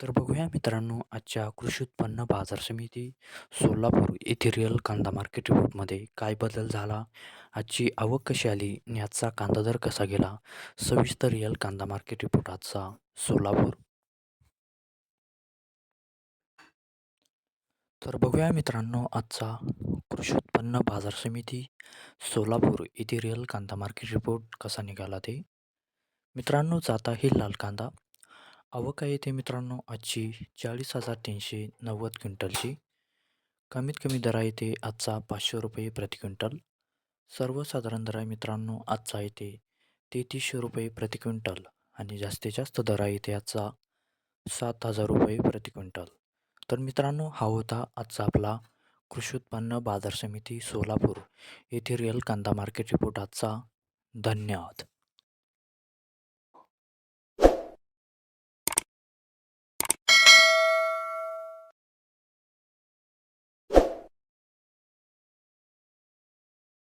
तर बघूया मित्रांनो आजच्या कृषी उत्पन्न बाजार समिती सोलापूर येथे रिअल कांदा मार्केट रिपोर्टमध्ये काय बदल झाला आजची आवक कशी आली आणि आजचा कांदा दर कसा गेला सविस्तर रिअल कांदा मार्केट रिपोर्ट आजचा सोलापूर. तर बघूया मित्रांनो आजचा कृषी उत्पन्न बाजार समिती सोलापूर येथे रिअल कांदा मार्केट रिपोर्ट कसा निघाला ते. मित्रांनो जाता हे लाल कांदा आवक आहे ते मित्रांनो आजची चाळीस हजार तीनशे नव्वद क्विंटलची. कमीत कमी दर आहे ते आजचा पाचशे रुपये प्रति क्विंटल. सर्वसाधारण दर आहे मित्रांनो आजचा आहे ते तेहतीसशे रुपये प्रति क्विंटल आणि जास्तीत जास्त दर आहे ते आजचा सात हजार रुपये प्रति क्विंटल. तर मित्रांनो हा होता आजचा आपला कृषी उत्पन्न बाजार समिती सोलापूर येथे रिअल कांदा मार्केट रिपोर्ट आजचा. धन्यवाद.